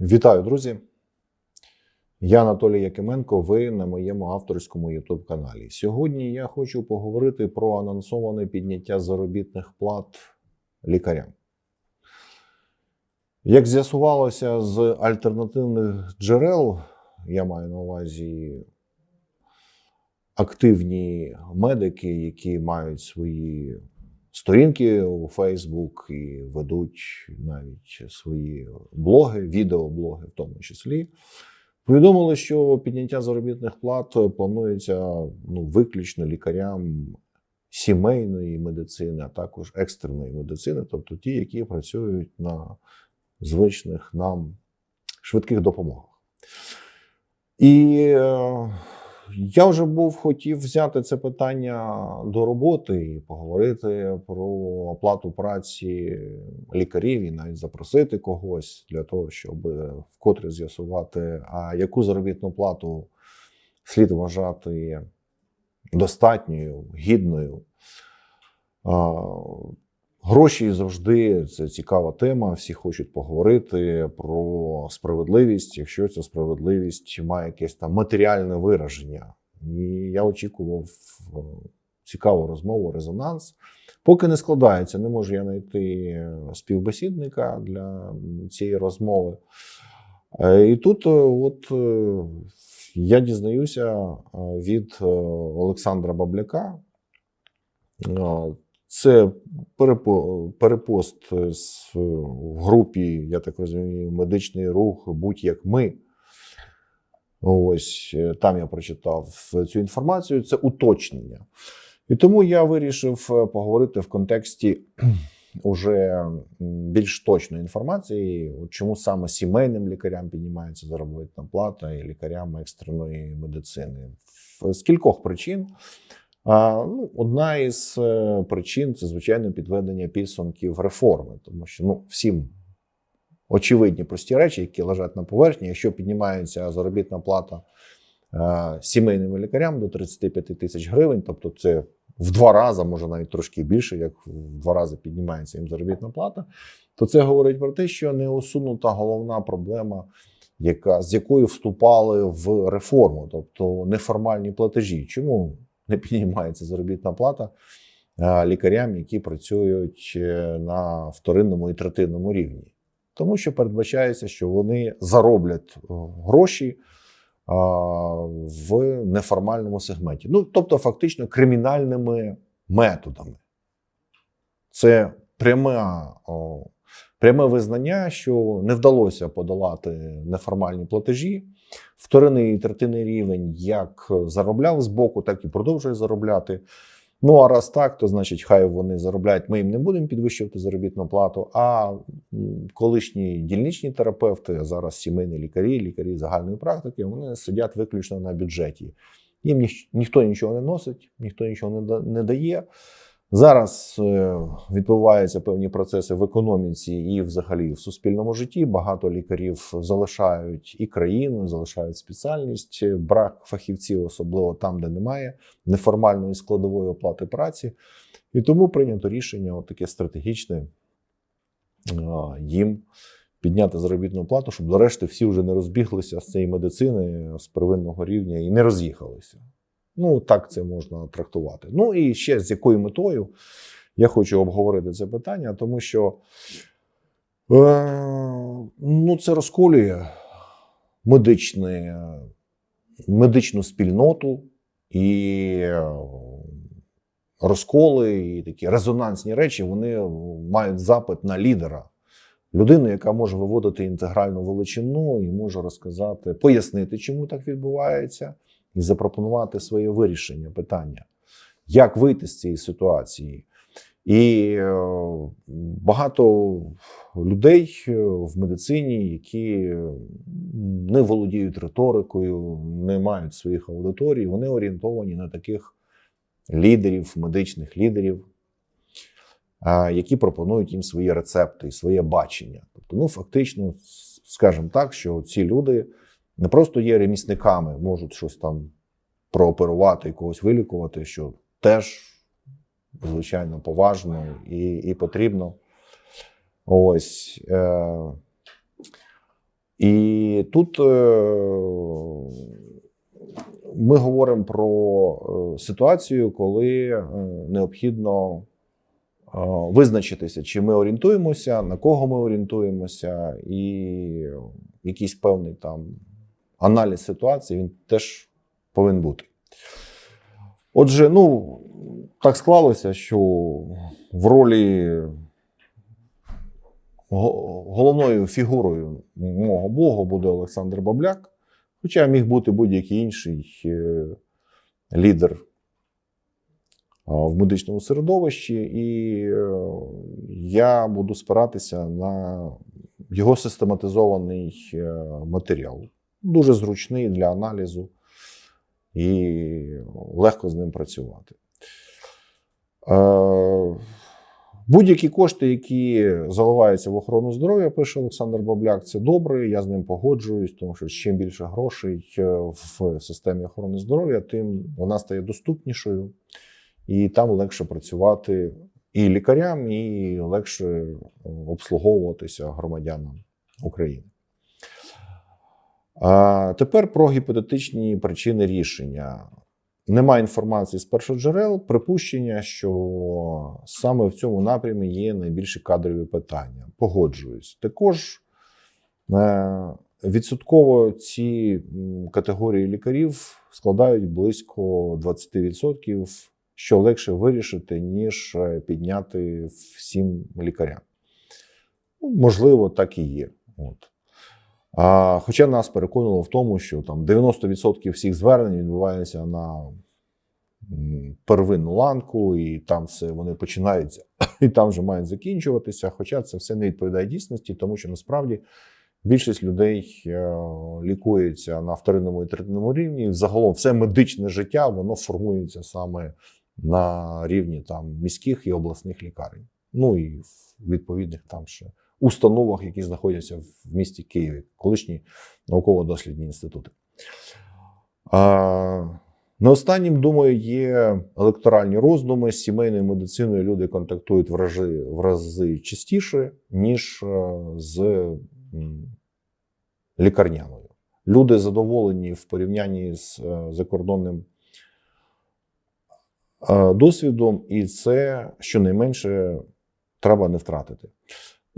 Вітаю, друзі! Я Анатолій Якименко. Ви на моєму авторському youtube каналі. Сьогодні я хочу поговорити про анонсоване підняття заробітних плат лікарям. Як з'ясувалося з альтернативних джерел, я маю на увазі активні медики, які мають свої сторінки у Facebook і ведуть навіть свої блоги, відеоблоги в тому числі. Повідомили, що підняття заробітних плат планується ну, виключно лікарям сімейної медицини, а також екстреної медицини, тобто ті, які працюють на звичних нам швидких допомогах. І е, я вже був хотів взяти це питання до роботи і поговорити про оплату праці лікарів і навіть запросити когось для того, щоб вкотре з'ясувати, а яку заробітну плату слід вважати достатньою, гідною. Гроші завжди це цікава тема. Всі хочуть поговорити про справедливість, якщо ця справедливість має якесь там матеріальне вираження. І я очікував е, цікаву розмову, резонанс. Поки не складається, не можу я знайти співбесідника для цієї розмови. Е, І тут, е, от я дізнаюся від Олександра Бабляка. Е, Це перепо- перепост з, е, в групі, я так розумію, медичний рух, будь-як ми. Ось е, там я прочитав цю інформацію. Це уточнення. І тому я вирішив е, поговорити в контексті уже більш точної інформації, чому саме сімейним лікарям піднімається заробітна плата і лікарям екстреної медицини. З кількох причин. Ну, одна із е, причин це, звичайно, підведення підсумків реформи, тому що ну, всім очевидні прості речі, які лежать на поверхні. Якщо піднімається заробітна плата е, сімейним лікарям до 35 тисяч гривень, тобто це в два рази, може навіть трошки більше, як в два рази піднімається їм заробітна плата, то це говорить про те, що не усунута головна проблема, яка, з якою вступали в реформу, тобто неформальні платежі. Чому не піднімається заробітна плата е, лікарям, які працюють е, на вторинному і третинному рівні? Тому що передбачається, що вони зароблять е, гроші в неформальному сегменті. Ну, тобто, фактично, кримінальними методами. Це пряме, о, пряме визнання, що не вдалося подолати неформальні платежі. Вторинний і третинний рівень як заробляв збоку, так і продовжує заробляти. Ну, а раз так, то значить, хай вони заробляють. Ми їм не будемо підвищувати заробітну плату. А колишні дільничні терапевти, а зараз сімейні лікарі, лікарі загальної практики, вони сидять виключно на бюджеті. Їм ніхто нічого не носить, ніхто нічого не дає. Зараз е, відбуваються певні процеси в економіці і взагалі в суспільному житті. Багато лікарів залишають і країну, залишають спеціальність. Брак фахівців, особливо там, де немає неформальної складової оплати праці. І тому прийнято рішення, от таке стратегічне, їм підняти заробітну плату, щоб до решти всі вже не розбіглися з цієї медицини з первинного рівня і не роз'їхалися. Ну, так це можна трактувати. Ну і ще з якою метою я хочу обговорити це питання, тому що е, ну, це розколює медичне, медичну спільноту і е, розколи, і такі резонансні речі вони мають запит на лідера. Людину, яка може виводити інтегральну величину і може розказати, пояснити, чому так відбувається, і запропонувати своє вирішення питання, як вийти з цієї ситуації. І е, багато людей е, в медицині, які не володіють риторикою, не мають своїх аудиторій, вони орієнтовані на таких лідерів, медичних лідерів, які пропонують їм свої рецепти і своє бачення. Тобто, ну фактично, скажімо так, що ці люди не просто є ремісниками, можуть щось там прооперувати і когось вилікувати, що теж звичайно поважно і, і потрібно. Ось. Е, І тут е, ми говоримо про е, ситуацію, коли е, необхідно е, визначитися, чи ми орієнтуємося, на кого ми орієнтуємося, і якийсь певний там аналіз ситуації він теж повинен бути. Отже, ну так склалося, що в ролі головною фігурою мого блогу буде Олександр Бабляк, хоча міг бути будь-який інший е, лідер в медичному середовищі, і е, я буду спиратися на його систематизований е, матеріал. Дуже зручний для аналізу і легко з ним працювати. Е, Будь-які кошти, які заливаються в охорону здоров'я, пише Олександр Бабляк, це добре. Я з ним погоджуюсь, тому що чим більше грошей е, в системі охорони здоров'я, тим вона стає доступнішою, і там легше працювати і лікарям, і легше е, обслуговуватися громадянам України. А тепер про гіпотетичні причини рішення. Немає інформації з першоджерел, припущення, що саме в цьому напрямі є найбільші кадрові питання. Погоджуюсь. Також е, відсотково ці категорії лікарів складають близько 20%, що легше вирішити, ніж е, підняти всім лікарям. Ну, можливо, так і є. От. А, хоча нас переконало в тому, що там 90% всіх звернень відбувається на первинну ланку, і там все вони починаються, і там вже мають закінчуватися. Хоча це все не відповідає дійсності, тому що насправді більшість людей е, лікується на вторинному і третинному рівні. Загалом все медичне життя воно формується саме на рівні там міських і обласних лікарень. Ну і відповідних там ще установах, які знаходяться в місті Києві, колишні науково-дослідні інститути. На останнім, думаю, є електоральні роздуми з сімейною медициною. Люди контактують в рази, в рази частіше, ніж е, з лікарняною. Люди задоволені в порівнянні з е, закордонним е, досвідом, і це щонайменше треба не втратити.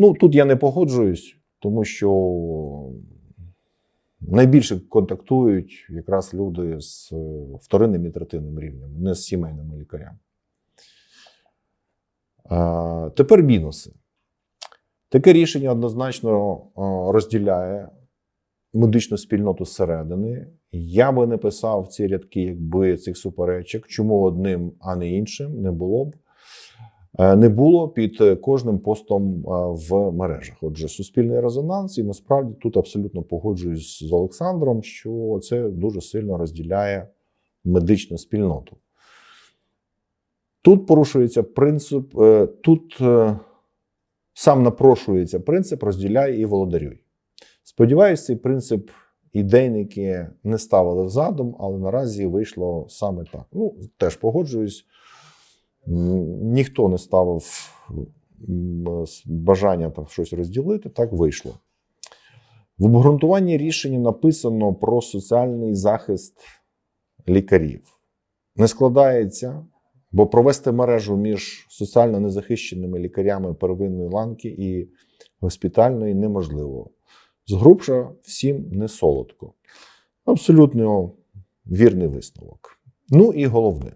Ну, тут я не погоджуюсь, тому що найбільше контактують якраз люди з е, вторинним і третинним рівнем, не з сімейними лікарями. Тепер мінуси. Таке рішення однозначно е, розділяє медичну спільноту зсередини. Я би не писав ці рядки, якби цих суперечок, чому одним, а не іншим, не було б. Е, Не було під е, кожним постом е, в мережах. Отже, суспільний резонанс, і насправді тут абсолютно погоджуюсь з Олександром, що це дуже сильно розділяє медичну спільноту. Тут порушується принцип, тут сам напрошується принцип розділяй і володарюй. Сподіваюсь, цей принцип ідейники не ставили в задум, але наразі вийшло саме так. Ну, теж погоджуюсь. Ніхто не ставив бажання там щось розділити, так вийшло. В обґрунтуванні рішення написано про соціальний захист лікарів. Не складається, бо провести мережу між соціально незахищеними лікарями первинної ланки і госпітальної неможливо. Згрубша всім не солодко. Абсолютно вірний висновок. Ну і головне.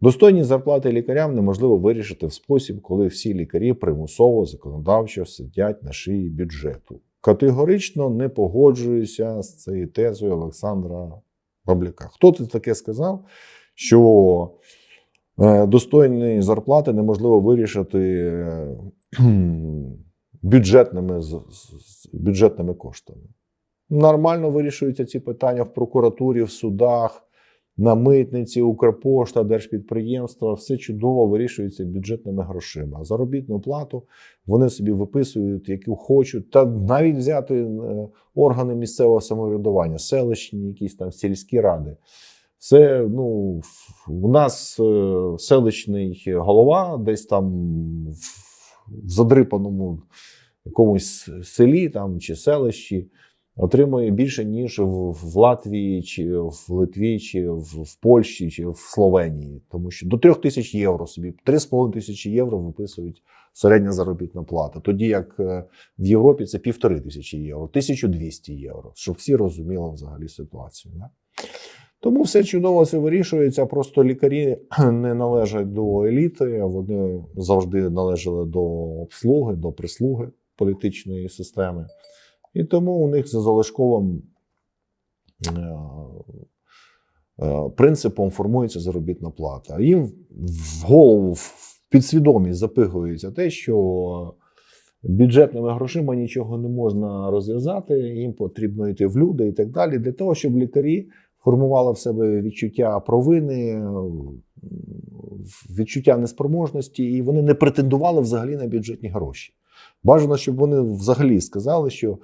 Достойні зарплати лікарям неможливо вирішити в спосіб, коли всі лікарі примусово законодавчо сидять на шиї бюджету. Категорично не погоджуюся з цією тезою Олександра Бабляка. Хто ти таке сказав, що е, достойні зарплати неможливо вирішити е, бюджетними, бюджетними коштами? Нормально вирішуються ці питання в прокуратурі, в судах на митниці, Укрпошта, держпідприємства, все чудово вирішується бюджетними грошима. Заробітну плату вони собі виписують, яку хочуть, та навіть взяти е, органи місцевого самоврядування, селищні, якісь там сільські ради. Це ну, у нас е, селищний голова десь там в, в задрипаному якомусь селі там, чи селищі отримує більше, ніж в, Латвії, чи в Литві, чи в, в Польщі, чи в Словенії. Тому що до 3 тисяч євро собі 3,5 тисячі євро виписують середня заробітна плата. Тоді як е, в Європі це півтори тисячі євро, 1200 євро, щоб всі розуміли взагалі ситуацію. Да? Тому все чудово це вирішується. Просто лікарі не належать до еліти, вони завжди належали до обслуги, до прислуги політичної системи. І тому у них за залишковим е, е, принципом формується заробітна плата. Їм в голову в підсвідомість запихується те, що бюджетними грошима нічого не можна розв'язати, їм потрібно йти в люди і так далі, для того, щоб лікарі формували в себе відчуття провини, відчуття неспроможності, і вони не претендували взагалі на бюджетні гроші. Бажано, щоб вони взагалі сказали, що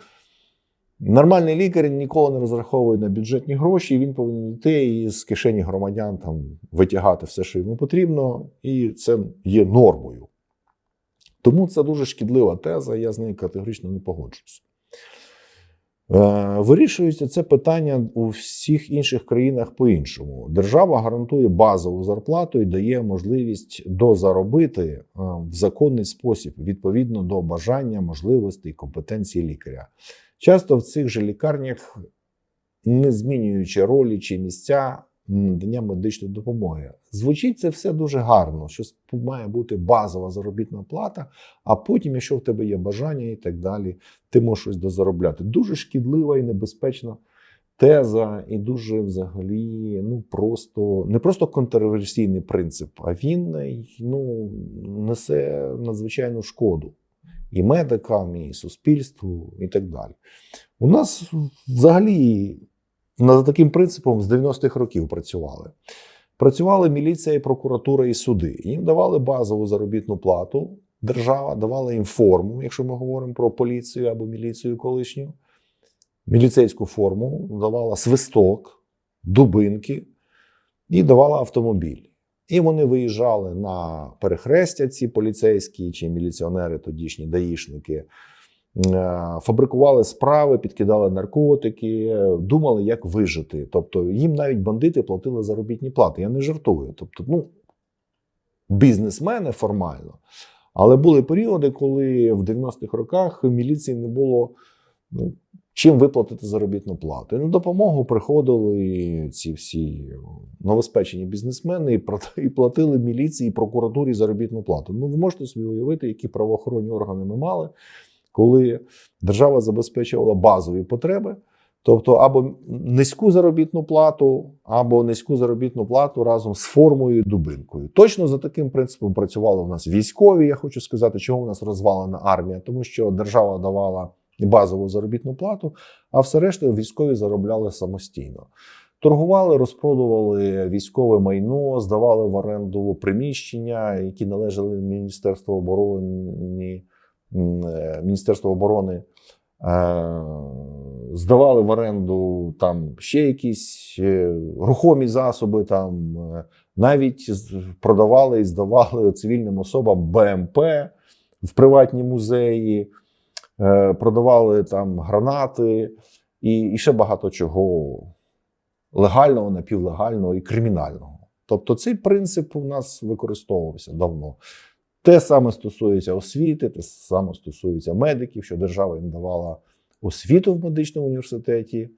нормальний лікар ніколи не розраховує на бюджетні гроші, і він повинен йти і з кишені громадян там витягати все, що йому потрібно, і це є нормою. Тому це дуже шкідлива теза, я з нею категорично не погоджуюся. Е, Вирішується це питання у всіх інших країнах по-іншому. Держава гарантує базову зарплату і дає можливість дозаробити е, в законний спосіб відповідно до бажання, можливостей і компетенції лікаря. Часто в цих же лікарнях, не змінюючи ролі чи місця надання медичної допомоги. Звучить це все дуже гарно, що має бути базова заробітна плата, а потім, якщо в тебе є бажання і так далі, ти можеш щось дозаробляти. Дуже шкідлива і небезпечна теза, і дуже взагалі, ну просто не просто контроверсійний принцип, а він ну, несе надзвичайну шкоду. І медикам, і суспільству, і так далі. У нас взагалі над таким принципом з 90-х років працювали. Працювали міліція, і прокуратура і суди. Їм давали базову заробітну плату. Держава давала їм форму, якщо ми говоримо про поліцію або міліцію колишню, міліцейську форму, давала свисток, дубинки і давала автомобіль. І вони виїжджали на перехрестя, ці поліцейські чи міліціонери, тодішні даїшники. Е, фабрикували справи, підкидали наркотики, думали, як вижити. Тобто їм навіть бандити платили заробітні плати. Я не жартую. Тобто, ну, бізнесмени формально. Але були періоди, коли в 90-х роках міліції не було ну, чим виплатити заробітну плату. І на допомогу приходили ці всі новоспечені бізнесмени і платили міліції і прокуратурі заробітну плату. Ну, ви можете собі уявити, які правоохоронні органи ми мали коли держава забезпечувала базові потреби, тобто або низьку заробітну плату, або низьку заробітну плату разом з формою і дубинкою. Точно за таким принципом працювали у нас військові. Я хочу сказати, чого у нас розвалена армія, тому що держава давала базову заробітну плату, а все решта військові заробляли самостійно. Торгували, розпродували військове майно, здавали в оренду приміщення, які належали Міністерству оборони Е, Міністерство оборони е, здавали в оренду там ще якісь е, рухомі засоби, там навіть продавали і здавали цивільним особам БМП в приватні музеї, продавали там гранати і, і ще багато чого легального, напівлегального і кримінального. Тобто цей принцип у нас використовувався давно. Те саме стосується освіти, те саме стосується медиків, що держава їм давала освіту в медичному університеті,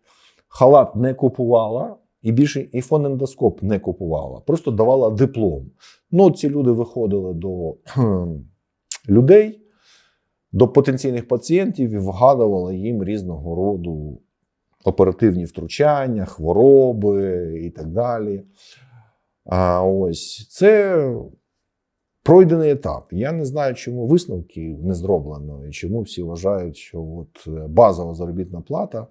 халат не купувала, і більше і фонендоскоп не купувала, просто давала диплом. Ну, ці люди виходили до людей, до потенційних пацієнтів і вгадували їм різного роду оперативні втручання, хвороби і так далі. А ось це. Пройдений етап. Я не знаю, чому висновки не зроблено, і чому всі вважають, що от е, базова заробітна плата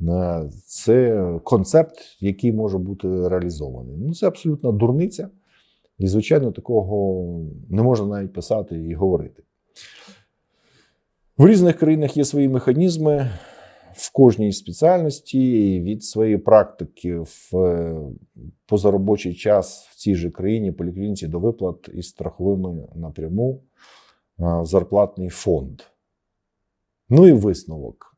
е, це концепт, який може бути реалізований. Ну, це абсолютно дурниця, і, звичайно, такого не можна навіть писати і говорити. В різних країнах є свої механізми в кожній спеціальності від своєї практики в позаробочий час в цій же країні поліклініці до виплат із страховими напряму в зарплатний фонд. Ну і висновок.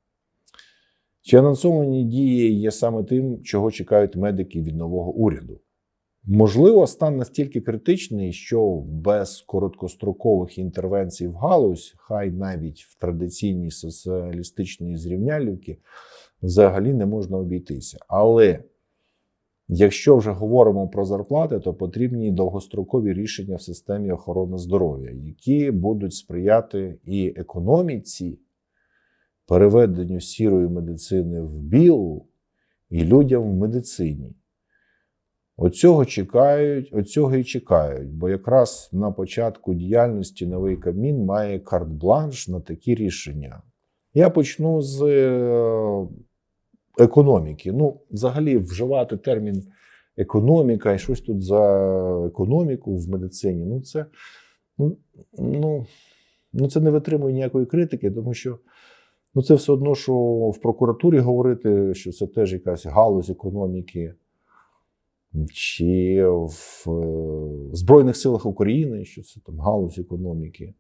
Чи анонсовані дії є саме тим, чого чекають медики від нового уряду? Можливо, стан настільки критичний, що без короткострокових інтервенцій в галузь, хай навіть в традиційній соціалістичній зрівнялівці, взагалі не можна обійтися. Але якщо вже говоримо про зарплати, то потрібні довгострокові рішення в системі охорони здоров'я, які будуть сприяти і економіці, переведенню сірої медицини в білу, і людям в медицині. Оцього чекають, оцього і чекають, бо якраз на початку діяльності новий Кабмін має карт-бланш на такі рішення. Я почну з е, економіки. Ну, взагалі, вживати термін економіка і щось тут за економіку в медицині. Ну, це, ну, ну, ну, це не витримує ніякої критики, тому що ну, це все одно, що в прокуратурі говорити, що це теж якась галузь економіки чи в е, Збройних силах України, що це там галузь економіки,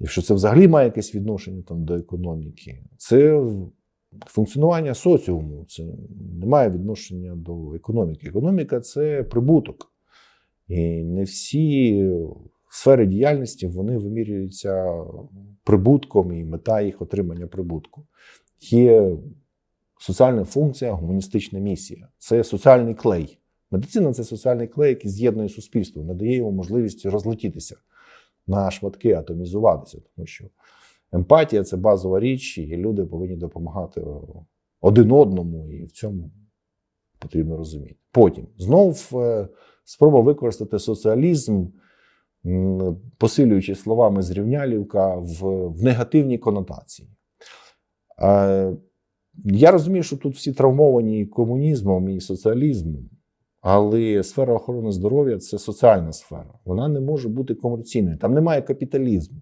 і що це взагалі має якесь відношення там, до економіки. Це функціонування соціуму, це не має відношення до економіки. Економіка це прибуток. І не всі сфери діяльності вони вимірюються прибутком і мета їх отримання прибутку. Є соціальна функція, гуманістична місія. Це соціальний клей. Медицина це соціальний клей, який з'єднує суспільство, надає йому можливість розлетітися на шматки, атомізуватися. Тому що емпатія це базова річ, і люди повинні допомагати один одному, і в цьому потрібно розуміти. Потім знов е, спроба використати соціалізм, посилюючи словами зрівнялівка в, в негативній конотації. Е, Я розумію, що тут всі травмовані комунізмом і соціалізмом. Але сфера охорони здоров'я це соціальна сфера. Вона не може бути комерційною. Там немає капіталізму.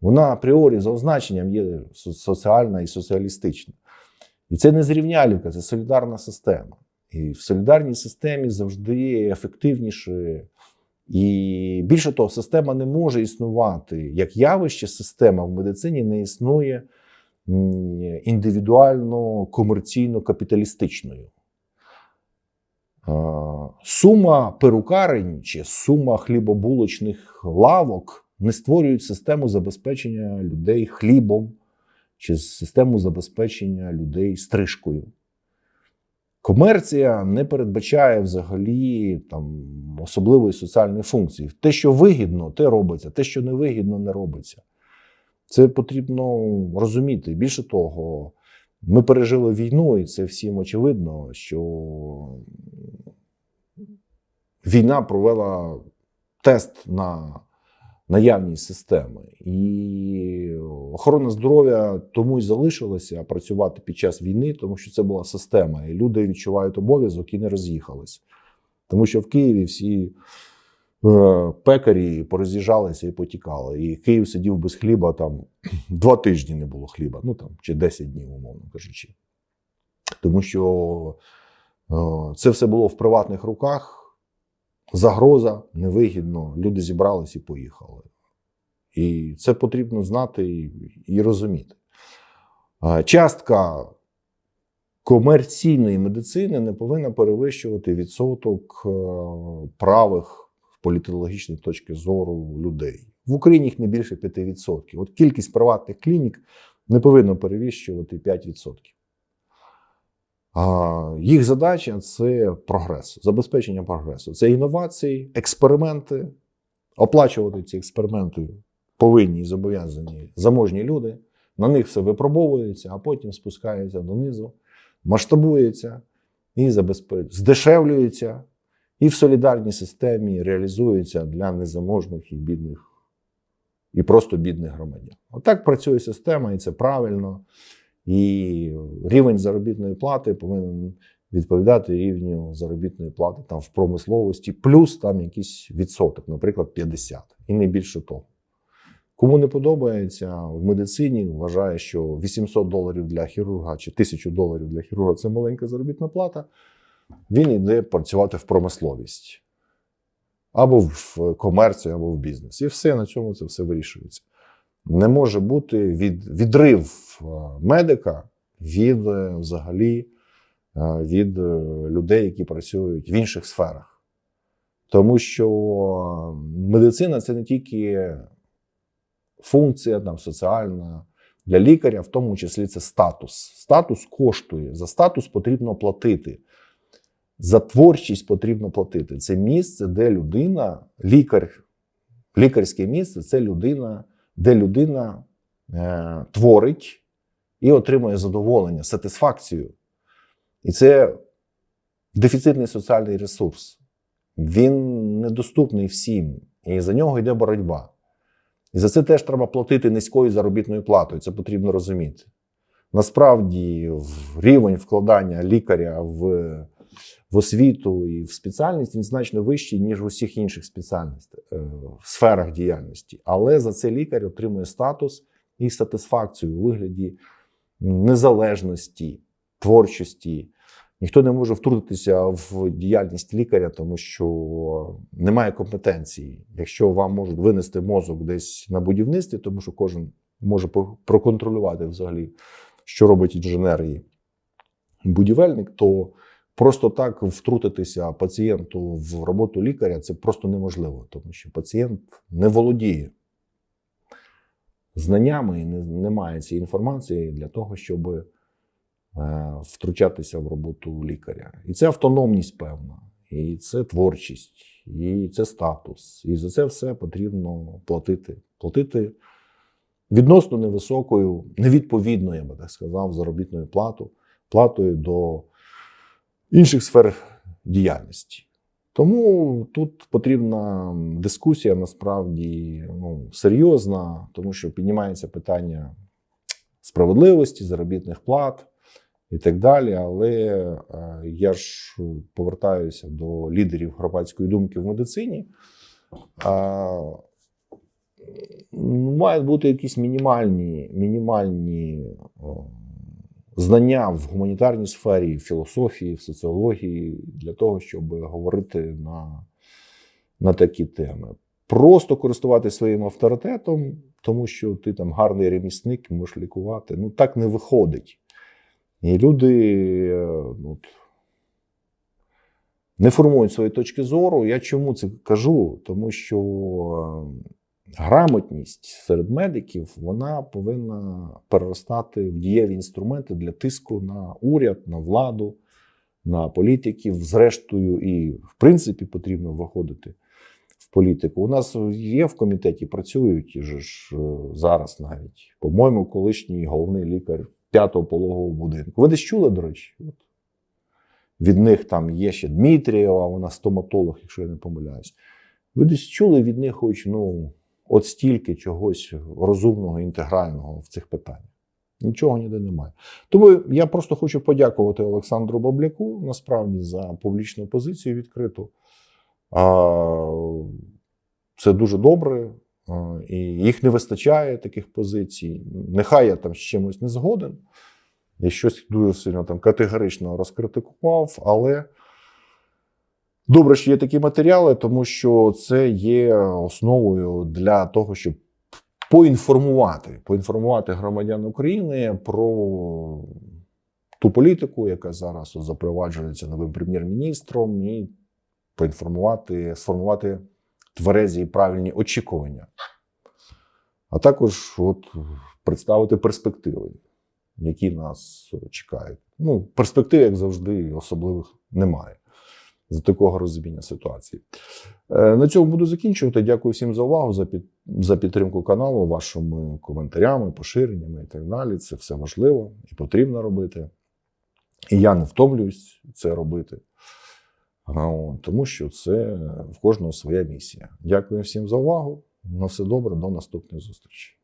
Вона апріорі за означенням є соціальна і соціалістична. І це не зрівнялівка, це солідарна система. І в солідарній системі завжди ефективніше. І більше того, система не може існувати як явище, система в медицині не існує індивідуально комерційно капіталістичною. Е, Сума перукарень чи сума хлібобулочних лавок не створюють систему забезпечення людей хлібом чи систему забезпечення людей стрижкою. Комерція не передбачає взагалі там, особливої соціальної функції. Те, що вигідно, те робиться, те, що не вигідно, не робиться. Це потрібно розуміти. Більше того, ми пережили війну, і це всім очевидно, що війна провела тест на наявність системи. І охорона здоров'я тому й залишилася працювати під час війни, тому що це була система, і люди відчувають обов'язок і не роз'їхались. Тому що в Києві всі пекарі пороз'їжджалися і потікали. І Київ сидів без хліба там два тижні не було хліба, ну там чи 10 днів, умовно кажучи. Тому що е, це все було в приватних руках. Загроза невигідно. Люди зібрались і поїхали. І це потрібно знати і, і розуміти. Е, Частка комерційної медицини не повинна перевищувати відсоток е, правих політологічної точки зору людей. В Україні їх не більше 5%. От кількість приватних клінік не повинна перевищувати 5%. А їх задача це прогрес, забезпечення прогресу. Це інновації, експерименти. Оплачувати ці експерименти повинні і зобов'язані заможні люди. На них все випробовується, а потім спускається донизу, масштабується і забезпечує, здешевлюється, і в солідарній системі реалізується для незаможних і бідних, і просто бідних громадян. Отак працює система, і це правильно. І рівень заробітної плати повинен відповідати рівню заробітної плати там в промисловості, плюс там якийсь відсоток, наприклад, 50, і не більше того. Кому не подобається в медицині, вважає, що 800 доларів для хірурга чи 1000 доларів для хірурга це маленька заробітна плата. Він йде працювати в промисловість або в комерцію, або в бізнес. І все на цьому це все вирішується. Не може бути від, відрив е, медика від е, взагалі е, від людей, які працюють в інших сферах. Тому що медицина це не тільки функція там, соціальна для лікаря, в тому числі це статус. Статус коштує. За статус потрібно платити. За творчість потрібно платити. Це місце, де людина, лікар, лікарське місце це людина, де людина е, творить і отримує задоволення, сатисфакцію. І це дефіцитний соціальний ресурс. Він недоступний всім, і за нього йде боротьба. І за це теж треба платити низькою заробітною платою. Це потрібно розуміти. Насправді, рівень вкладання лікаря в, в освіту і в спеціальність він значно вищий, ніж в усіх інших спеціальностях, е, в сферах діяльності. Але за це лікар отримує статус і сатисфакцію у вигляді незалежності, творчості. Ніхто не може втрутитися в діяльність лікаря, тому що немає компетенції. Якщо вам можуть винести мозок десь на будівництві, тому що кожен може проконтролювати взагалі, що робить інженер і будівельник, то просто так втрутитися пацієнту в роботу лікаря це просто неможливо, тому що пацієнт не володіє знаннями і не, не має цієї інформації для того, щоб е, втручатися в роботу лікаря. І це автономність певна, і це творчість, і це статус. І за це все потрібно платити. Платити відносно невисокою, невідповідною, я би так сказав, заробітною плату, платою до інших сфер діяльності. Тому тут потрібна дискусія насправді ну, серйозна, тому що піднімається питання справедливості, заробітних плат і так далі. Але е, я ж повертаюся до лідерів громадської думки в медицині. Ну, мають бути якісь мінімальні, мінімальні знання в гуманітарній сфері, в філософії, в соціології для того, щоб говорити на, на такі теми. Просто користуватися своїм авторитетом, тому що ти там гарний ремісник, можеш лікувати. Ну так не виходить. І люди е, ну, от, не формують свої точки зору. Я чому це кажу? Тому що грамотність серед медиків вона повинна переростати в дієві інструменти для тиску на уряд, на владу, на політиків. Зрештою, і в принципі потрібно виходити в політику. У нас є в комітеті, працюють же ж е, зараз навіть, по-моєму, колишній головний лікар п'ятого пологового будинку. Ви десь чули, до речі? Від них там є ще Дмитрієва, вона стоматолог, якщо я не помиляюсь. Ви десь чули від них хоч ну, от стільки чогось розумного, інтегрального в цих питаннях. Нічого ніде немає. Тому я просто хочу подякувати Олександру Бабляку насправді за публічну позицію відкриту. Це дуже добре, і їх не вистачає таких позицій. Нехай я там з чимось не згоден. Я щось дуже сильно там категорично розкритикував, але добре, що є такі матеріали, тому що це є основою для того, щоб поінформувати, поінформувати громадян України про ту політику, яка зараз запроваджується новим прем'єр-міністром, і поінформувати, сформувати тверезі і правильні очікування. А також от, представити перспективи, які нас чекають. Ну, перспектив, як завжди, особливих немає за такого розуміння ситуації. Е, На цьому буду закінчувати. Дякую всім за увагу, за, під, за підтримку каналу, вашими коментарями, поширеннями і так далі. Це все важливо і потрібно робити. І я не втомлююсь це робити. Тому що це в кожного своя місія. Дякую всім за увагу. На все добре, до наступних зустрічей.